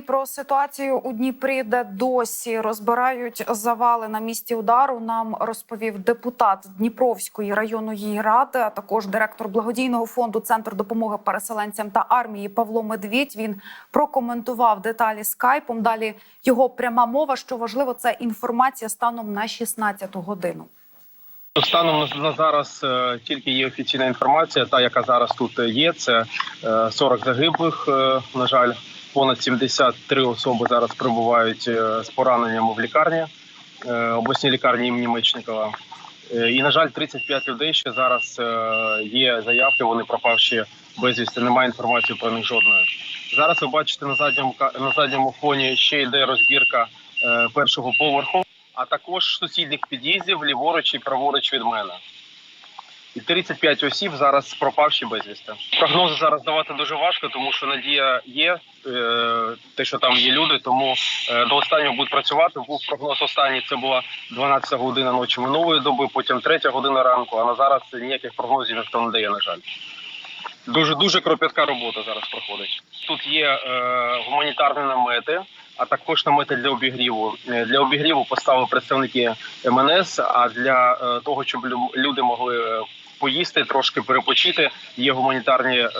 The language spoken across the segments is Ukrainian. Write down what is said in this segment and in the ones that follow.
Про ситуацію у Дніпрі, де досі розбирають завали на місці удару, нам розповів депутат Дніпровської районної ради, а також директор благодійного фонду Центр допомоги переселенцям та армії Павло Медвідь. Він прокоментував деталі скайпом. Далі його пряма мова. Що важливо, це інформація станом на 16-ту годину. Станом на- зараз е, тільки є офіційна інформація, та яка зараз тут є. Це е, 40 загиблих. е, На жаль, понад 73 особи зараз перебувають е, з пораненнями в лікарні е, обласній лікарні імені Мечникова. Е, І на жаль, 35 людей ще зараз є заявки. Вони пропавші безвісти. Немає інформації про них жодної. Зараз ви бачите на задньому на задньому фоні ще йде розбірка першого поверху а також сусідніх під'їздів ліворуч і праворуч від мене. І 35 осіб зараз пропавші безвісти. Прогнози зараз давати дуже важко, тому що надія є, е, те, що там є люди, тому е, до останнього будуть працювати. Був прогноз останній, це була 12 година ночі минулої доби, потім 3 година ранку. А на зараз ніяких прогнозів ніхто не дає, на жаль. Дуже дуже кропітка робота зараз проходить. Тут є е, гуманітарні намети, а також намети для обігріву. Е, Для обігріву поставили представники МНС. А для е, того, щоб лю- люди могли е, поїсти, трошки перепочити, є гуманітарні е,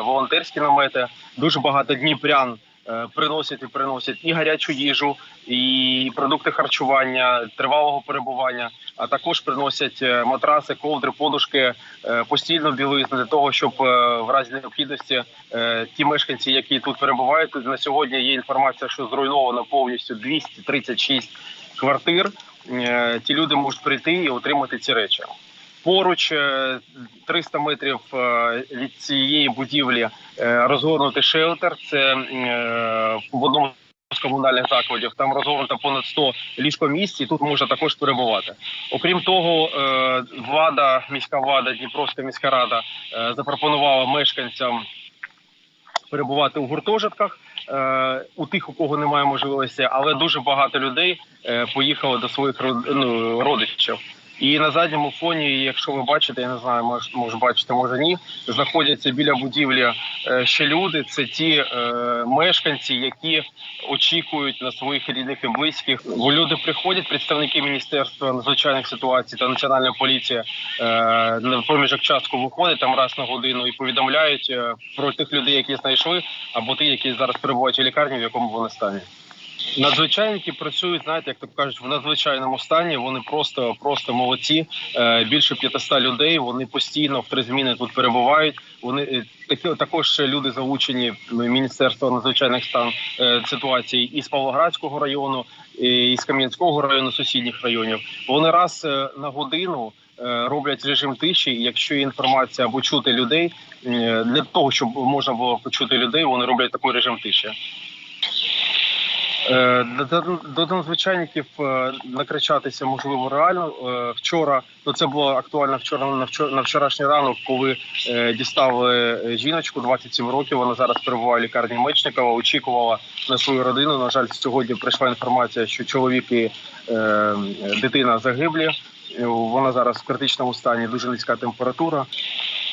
волонтерські намети. Дуже багато дніпрян. Е, Приносять і приносять і гарячу їжу, і продукти харчування, тривалого перебування, а також приносять е, матраси, ковдри, подушки, е, постільну білизну для того, щоб в разі необхідності ті мешканці, які тут перебувають, на сьогодні є інформація, що зруйновано повністю 236 квартир. Ті люди можуть прийти і отримати ці речі. Поруч 300 метрів е, від цієї будівлі е, розгорнутий шелтер. Це е, в одному з комунальних закладів. Там розгорнуто понад 100 ліжкомісць, і тут можна також перебувати. Окрім того, влада, міська влада, Дніпровська міська рада запропонувала мешканцям перебувати у гуртожитках. У тих, у кого немає можливості, але дуже багато людей поїхали до своїх ну, родичів. І на задньому фоні, якщо ви бачите, я не знаю, може, може бачите, може ні, знаходяться біля будівлі е, ще люди. Це ті е, мешканці, які очікують на своїх рідних і близьких. Люди приходять, представники міністерства надзвичайних ситуацій та національна поліція е, на проміжок часу виходить там раз на годину і повідомляють е, про тих людей, які знайшли, або ті, які зараз перебувають у лікарні, в якому вони стані. Надзвичайники працюють, знаєте, як то кажуть, в надзвичайному стані. Вони просто просто молодці. Е, Більше 500 людей. Вони постійно в три зміни тут перебувають. Вони е, такі також люди залучені міністерства надзвичайних стан е, ситуацій із Павлоградського району, і з Кам'янського району, сусідніх районів. Вони раз на годину. Роблять режим тиші, якщо є інформація або чути людей для того, щоб можна було почути людей, вони роблять такий режим тиші. Е, До, надзвичайників е, накричатися можливо реально. Е, Вчора ну це було актуально вчора на вчорашній ранок, коли дістали жіночку 27 років. Вона зараз перебуває в лікарні Мечникова. Очікувала на свою родину. На жаль, сьогодні прийшла інформація, що чоловік і дитина загиблі. Вона зараз в критичному стані, дуже низька температура.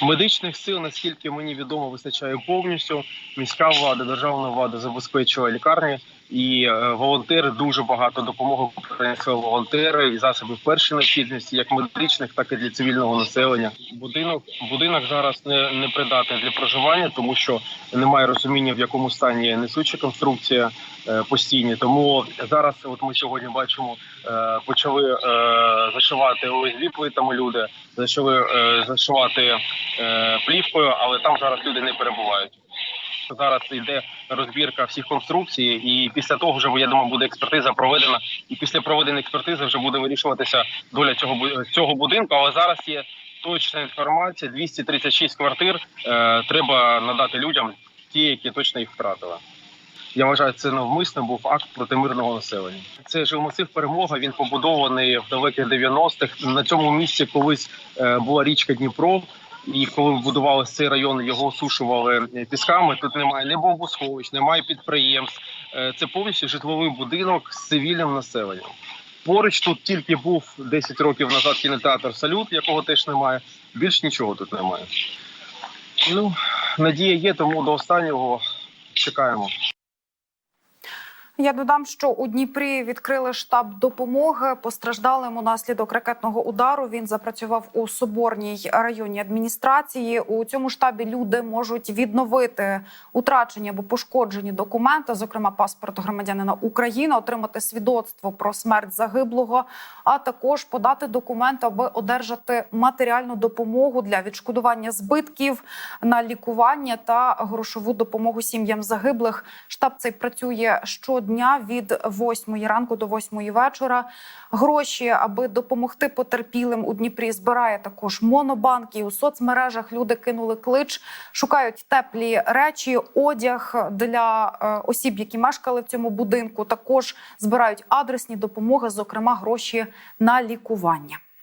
Медичних сил, наскільки мені відомо, вистачає повністю. Міська влада, державна влада забезпечила лікарні, і е, волонтери дуже багато допомоги принесли волонтери і засоби першої необхідності, як медичних, так і для цивільного населення. Будинок будинок зараз не, не придатний для проживання, тому що немає розуміння, в якому стані несуча конструкція е, постійні. Тому зараз, от ми сьогодні бачимо, е, почали зашивати ОСБ плитами люди, почали зашивати плівкою, але там зараз люди не перебувають. Зараз йде розбірка всіх конструкцій, і після того вже я думаю, буде експертиза проведена. І після проведеної експертизи вже буде вирішуватися доля цього цього будинку. Але зараз є точна інформація: 236 квартир е, треба надати людям, ті, які точно їх втратили. Я вважаю, це навмисно був акт проти мирного населення. Це жилмасив перемога. Він побудований в далеких 90-х. На цьому місці колись е, була річка Дніпро. І коли будували цей район, його осушували е, пісками. Тут немає ні бомбосховищ, немає підприємств. Е, Це повністю житловий будинок з цивільним населенням. Поруч тут тільки був 10 років назад кінотеатр Салют, якого теж немає. Більш нічого тут немає. Ну надія є, тому до останнього чекаємо. Я додам, що у Дніпрі відкрили штаб допомоги постраждалим унаслідок ракетного удару. Він запрацював у соборній районній адміністрації. У цьому штабі люди можуть відновити утрачені або пошкоджені документи, зокрема паспорт громадянина України, отримати свідоцтво про смерть загиблого, а також подати документи, аби одержати матеріальну допомогу для відшкодування збитків на лікування та грошову допомогу сім'ям загиблих. Штаб цей працює щодня від 8 ранку до 8 вечора. Гроші, аби допомогти потерпілим у Дніпрі, збирає також монобанк. І у соцмережах люди кинули клич, шукають теплі речі, одяг для е, осіб, які мешкали в цьому будинку. Також збирають адресні допомоги, зокрема гроші на лікування.